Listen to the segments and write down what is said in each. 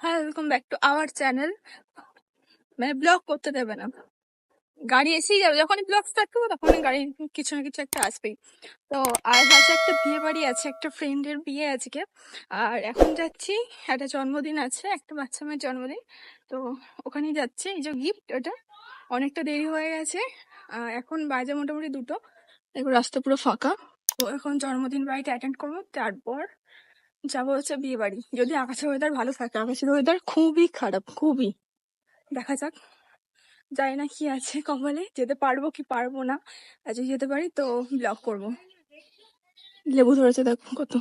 হ্যাঁ welcome back to our channel মানে blog করতে দেবে না। গাড়ি এসেই যাবে। যখনই ব্লগ স্টার্ট করব, তখনই গাড়ি কিছু না কিছু একটা আসবেই তো আজ আছে একটা বিয়ে বাড়ি আছে, একটা ফ্রেন্ডের বিয়ে আজকে। আর এখন যাচ্ছি, একটা জন্মদিন আছে, একটা বাচ্চা মেয়ের জন্মদিন। তো ওখানেই যাচ্ছি, এই যে গিফট ওটা অনেকটা দেরি হয়ে গেছে। এখন বাজে মোটামুটি দুটো। এবার রাস্তা পুরো ফাঁকা। তো এখন জন্মদিন বাড়িতে অ্যাটেন্ড করব। তারপর যাব হচ্ছে বিয়ে বাড়ি। যদি আকাশের ওয়েদার ভালো থাকে, আকাশের ওয়েদার খুবই খারাপ, খুবই। দেখা যাক, জানি না কি আছে কপালে, যেতে পারব কি পারব না আর যেতে পারি তো ব্লগ করব। লেবু ধরেছে দেখো কত।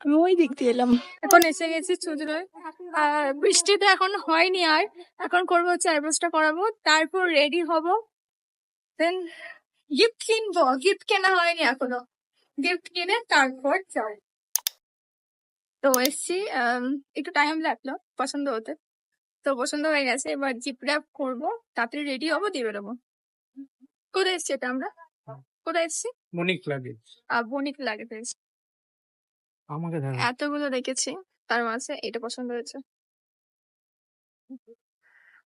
আমি ওই দিক দিয়ে এলাম। এখন এসে গেছি চুদরোয় আর বৃষ্টি তো এখন হয়নি আর। এখন করব হচ্ছে আইব্রোসটা করাবো, তারপর রেডি হব। দেন গিফট কিনবো। গিফট কেনা হয়নি এখনও। গিফট কিনে তারপর যাও তো এসছি আম, একটু টাইম লাগল পছন্দ হতে। তো পছন্দ হয়ে গেছে এবার জিপ র্যাপ করব তাড়াতাড়ি রেডি হব দিয়ে বেরোবো। কোথায় এসছি এটা আমরা? কোথায় এসছি? মনিক লাগে বণিক লাগে আমাকে এতগুলো দেখেছি তার মাঝে এটা পছন্দ হয়েছে।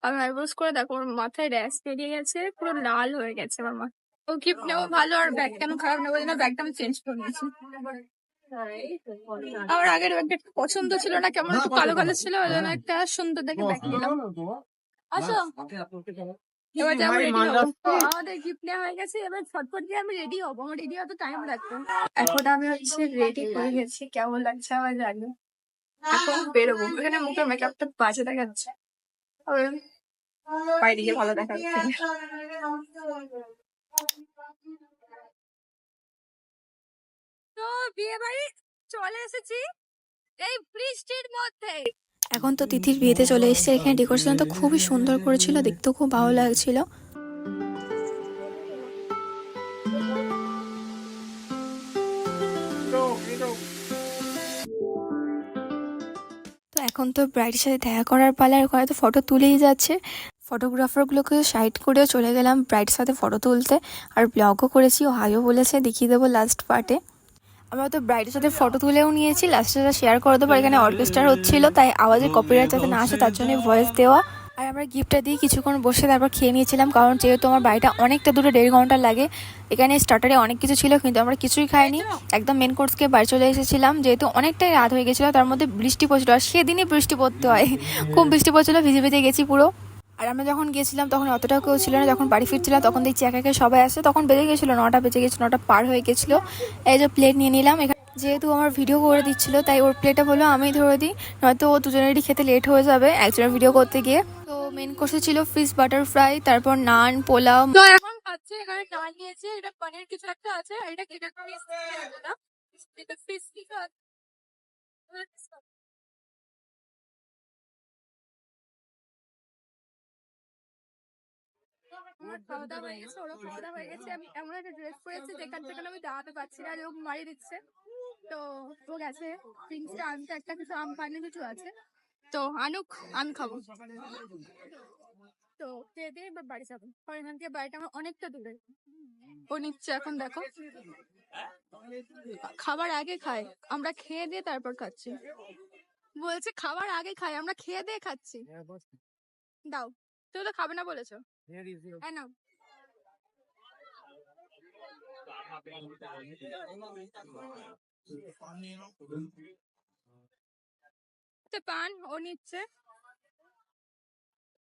আমি আইব্রোস করে দেখো ওর মাথায় র্যাশ বেরিয়ে গেছে পুরো লাল হয়ে গেছে আমার মাথা ও গিফট নেব ভালো আর ব্যাগটা কেন খারাপ নেব না ব্যাগটা আমি চেঞ্জ করে নিয়েছি। আমার আগের ব্যাগটা একটু পছন্দ ছিল না কেমন একটু কালো কালো ছিল ওই জন্য একটা সুন্দর দেখে ব্যাগ নিলাম আসো। এবার যাব রেডি হব। আমাদের গিফট নেওয়া হয়ে গেছে এবার ছটফট দিয়ে আমি রেডি হব। আমার রেডি হতে টাইম লাগবে। এখন আমি হচ্ছে রেডি হয়ে গেছি কেমন লাগছে আমার জানি। এখন বেরোবো এখানে মুখের মেকআপটা বাজে দেখাচ্ছে। তবে বাইরে গিয়ে ভালো দেখাচ্ছে। তো বিয়ে বাড়ি চলে এসেছি এই বৃষ্টির মধ্যে। এখন তো তিথির বিয়েতে চলে এসেছে, এখানে ডেকোরেশন তো খুবই সুন্দর করেছিল, দেখতেও খুব ভালো লাগছিল। তো এখন তো ব্রাইডের সাথে দেখা করার পালা, আর হয়তো ফটো তুলেই যাচ্ছে। ফটোগ্রাফারগুলোকে সাইড করেও চলে গেলাম ব্রাইডের সাথে ফটো তুলতে, আর ব্লগও করেছি, ও হাইও বলেছে, দেখিয়ে দেবো লাস্ট পার্টে আমরা তো ব্রাইডের সাথে ফটো তুলেও নিয়েছি লাস্টে শেয়ার করে দেবো এখানে অর্কেস্ট্রার হচ্ছিল, তাই আওয়াজের কপিরাইট যাতে না আসে, তার জন্য ভয়েস দেওয়া। আর আমরা গিফটটা দিয়ে কিছুক্ষণ বসে তারপর খেয়ে নিয়েছিলাম, কারণ যেহেতু আমার বাড়িটা অনেকটা দূরে, দেড় ঘণ্টা লাগে। এখানে স্টার্টারে অনেক কিছু ছিল, কিন্তু আমরা কিছুই খাইনি। একদম মেন কোর্সকে বাড়ি চলে এসেছিলাম, যেহেতু অনেকটাই রাত হয়ে গেছিল, তার মধ্যে বৃষ্টি পড়ছিল, আর সেদিনই বৃষ্টি পড়তে হয়। খুব বৃষ্টি পড়ছিল, ভিজে ভিজে গেছি পুরো। আর আমরা যখন গেছিলাম তখন অতটা কেউ ছিল না। যখন বাড়ি ফিরছিলাম, তখন দেখছি একা একা সবাই আসে তখন বেজে গেছিল, নটা বেজে গেছিল, নটা পার হয়ে গেছিল। এই যে প্লেট নিয়ে নিলাম। এখানে যেহেতু আমার ভিডিও করে দিচ্ছিল, তাই ওর প্লেটটা বলল, আমি ধরে দিই। নয়তো ও দুজনেরই খেতে লেট হয়ে যাবে একজনের ভিডিও করতে গিয়ে। তো মেন কোর্সে ছিল ফিশ বাটার ফ্রাই তারপর নান পোলাও। এখন খাচ্ছে এখানে ডাল নিয়েছে, এটা পনির কিছু একটা আছে, আর এটা ফিস এটা এটা আমার খাওয়া দাওয়া হয়ে গেছে ওরা খাওয়া দাওয়া হয়ে গেছে। আমি এমন একটা ড্রেস পরেছি যেখান থেকে আমি দাঁড়াতে পারছি না লোক মারিয়ে দিচ্ছে। তো ও গেছে। ড্রিঙ্কসটা আনতে একটা কিছু আম পানি কিছু আছে। তো আনুক আমি খাব। তো খেয়ে দিয়ে এবার বাড়ি যাব। এখান থেকে বাড়িটা আমার অনেকটা দূরে। ও নিচ্ছে এখন দেখো। খাবার আগে খায়। আমরা খেয়ে দিয়ে তারপর খাচ্ছি। বলছে খাবার আগে খাই আমরা খেয়ে দিয়ে খাচ্ছি। দাও। তুই তো খাবে না বলেছ? হ্যাঁ পান ও নিচ্ছে।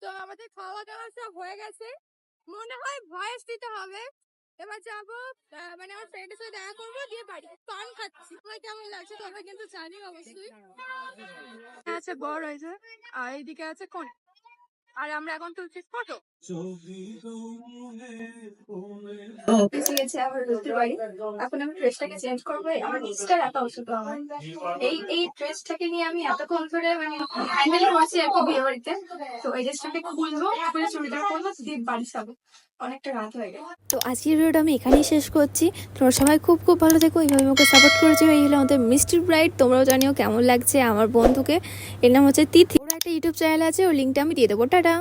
তো আমাদের খাওয়া দাওয়া সব হয়ে গেছে। মনে হয় ভয়েস দিতে হবে। এবার যাব মানে আমার ফ্রেন্ডের সাথে দেখা করব দিয়ে বাড়ি পান খাচ্ছি। তোমার কেমন লাগছে? তবে কিন্তু জানি অবশ্যই। আছে বড় হয়েছে। আর এইদিকে আছে কোন? আর আমরা এখন তুলছি ফটো। এসে গেছে আমার রোদের বাড়ি। এখন আমি ড্রেসটাকে চেঞ্জ করব আমার নিচটা রাখা উচিত আমার এই এই ড্রেসটাকে নিয়ে আমি এতক্ষণ ধরে মানে হ্যান্ডেল করছি আর কি বিয়ে বাড়িতে। তো এই ড্রেসটাকে খুলবো খুলে চুড়িদার করব দিয়ে বাড়ি যাব। অনেকটা রাত হয়ে গেছে তো আজকের ভিডিওটা আমি এখানেই শেষ করছি। তোমরা সবাই খুব খুব ভালো থেকো। এইভাবে আমাকে সাপোর্ট করেছ এই হলো আমাদের মিস্টার ব্রাইট তোমরাও জানিও কেমন লাগছে আমার বন্ধুকে। এর নাম হচ্ছে তিথি। ইউটিউব চ্যানেল আছে ওর লিঙ্কটা আমি দিয়ে দেবো। টাটা!